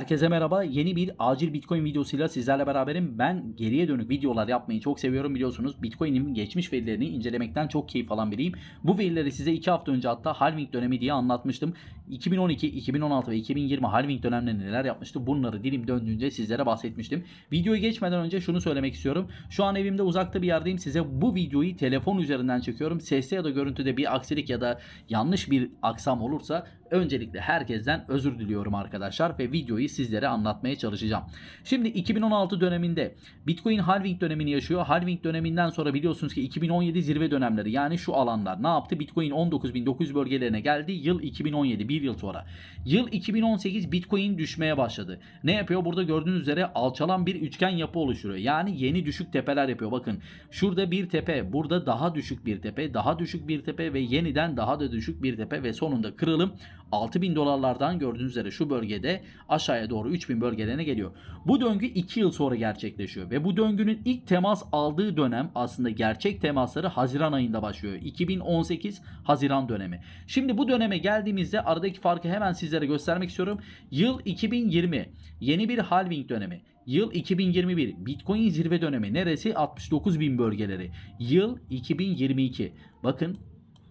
Herkese merhaba. Yeni bir acil Bitcoin videosuyla sizlerle beraberim. Ben geriye dönük videolar yapmayı çok seviyorum biliyorsunuz. Bitcoin'in geçmiş verilerini incelemekten çok keyif alan biriyim. Bu verileri size 2 hafta önce hatta halving dönemi diye anlatmıştım. 2012, 2016 ve 2020 halving dönemlerinde neler yapmıştı bunları dilim döndüğünce sizlere bahsetmiştim. Videoyu geçmeden önce şunu söylemek istiyorum. Şu an evimde uzakta bir yerdeyim. Size bu videoyu telefon üzerinden çekiyorum. Sesli ya da görüntüde bir aksilik ya da yanlış bir aksam olursa öncelikle herkesten özür diliyorum arkadaşlar ve videoyu sizlere anlatmaya çalışacağım. Şimdi 2016 döneminde Bitcoin halving dönemini yaşıyor. Halving döneminden sonra biliyorsunuz ki 2017 zirve dönemleri yani şu alanlar ne yaptı? Bitcoin 19.900 bölgelerine geldi. Yıl 2017 bir yıl sonra. Yıl 2018 Bitcoin düşmeye başladı. Ne yapıyor? Burada gördüğünüz üzere alçalan bir üçgen yapı oluşturuyor. Yani yeni düşük tepeler yapıyor. Bakın şurada bir tepe, burada daha düşük bir tepe, daha düşük bir tepe ve yeniden daha da düşük bir tepe ve sonunda kırılım 6000 dolarlardan gördüğünüz üzere şu bölgede aşağıya doğru 3000 bölgelerine geliyor. Bu döngü 2 yıl sonra gerçekleşiyor ve bu döngünün ilk temas aldığı dönem aslında gerçek temasları Haziran ayında başlıyor. 2018 Haziran dönemi. Şimdi bu döneme geldiğimizde aradaki farkı hemen sizlere göstermek istiyorum. Yıl 2020 yeni bir halving dönemi. Yıl 2021 Bitcoin zirve dönemi neresi? 69 bin bölgeleri. Yıl 2022. Bakın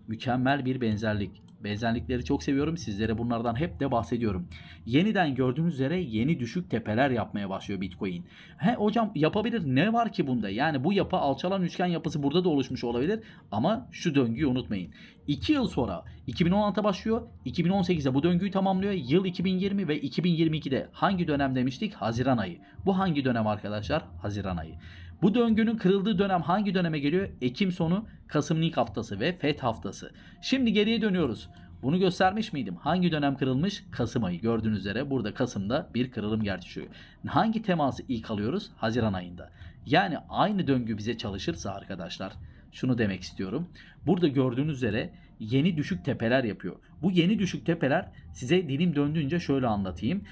mükemmel bir benzerlik. Benzerlikleri çok seviyorum. Sizlere bunlardan hep de bahsediyorum. Yeniden gördüğünüz üzere yeni düşük tepeler yapmaya başlıyor Bitcoin. He hocam yapabilir. Ne var ki bunda? Yani bu yapı alçalan üçgen yapısı burada da oluşmuş olabilir. Ama şu döngüyü unutmayın. 2 yıl sonra 2016 başlıyor. 2018'de bu döngüyü tamamlıyor. Yıl 2020 ve 2022'de hangi dönem demiştik? Haziran ayı. Bu hangi dönem arkadaşlar? Haziran ayı. Bu döngünün kırıldığı dönem hangi döneme geliyor? Ekim sonu, Kasım'ın ilk haftası ve FED haftası. Şimdi geriye dönüyoruz. Bunu göstermiş miydim? Hangi dönem kırılmış? Kasım ayı. Gördüğünüz üzere burada Kasım'da bir kırılım gerçekleşiyor. Hangi teması ilk alıyoruz? Haziran ayında. Yani aynı döngü bize çalışırsa arkadaşlar şunu demek istiyorum. Burada gördüğünüz üzere yeni düşük tepeler yapıyor. Bu yeni düşük tepeler size dilim döndüğünce şöyle anlatayım.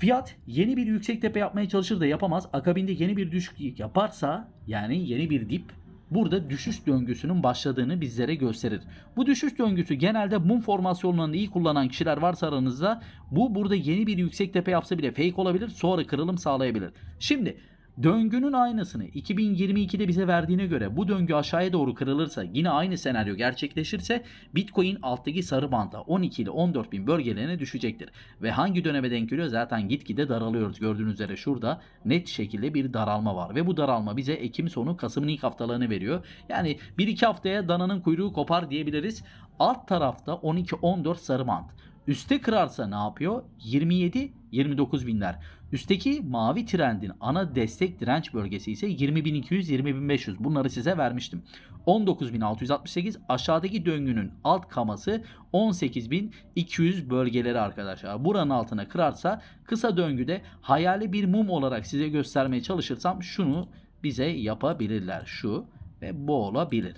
Fiyat yeni bir yüksek tepe yapmaya çalışır da yapamaz. Akabinde yeni bir düşüklük yaparsa yani yeni bir dip burada düşüş döngüsünün başladığını bizlere gösterir. Bu düşüş döngüsü genelde mum formasyonlarını iyi kullanan kişiler varsa aranızda bu burada yeni bir yüksek tepe yapsa bile fake olabilir sonra kırılım sağlayabilir. Şimdi Döngünün aynısını 2022'de bize verdiğine göre bu döngü aşağıya doğru kırılırsa yine aynı senaryo gerçekleşirse Bitcoin alttaki sarı banta 12 ile 14 bin bölgelerine düşecektir. Ve hangi döneme denk geliyor zaten gitgide daralıyoruz. Gördüğünüz üzere şurada net şekilde bir daralma var. Ve bu daralma bize Ekim sonu Kasım'ın ilk haftalarını veriyor. Yani 1-2 haftaya dananın kuyruğu kopar diyebiliriz. Alt tarafta 12-14 sarı bant. Üste kırarsa ne yapıyor? 27-29 binler. Üstteki mavi trendin ana destek direnç bölgesi ise 20.200-20.500. Bunları size vermiştim. 19.668 aşağıdaki döngünün alt kaması 18.200 bölgeleri arkadaşlar. Buranın altına kırarsa kısa döngüde hayali bir mum olarak size göstermeye çalışırsam şunu bize yapabilirler. Şu ve bu olabilir.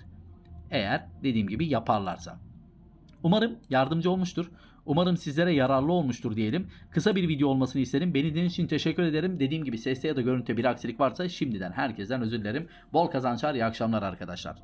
Eğer dediğim gibi yaparlarsa. Umarım yardımcı olmuştur. Umarım sizlere yararlı olmuştur diyelim. Kısa bir video olmasını isterim. Beni dinlediğiniz için teşekkür ederim. Dediğim gibi seste ya da görüntüde bir aksilik varsa şimdiden herkesten özür dilerim. Bol kazançlar, iyi akşamlar arkadaşlar.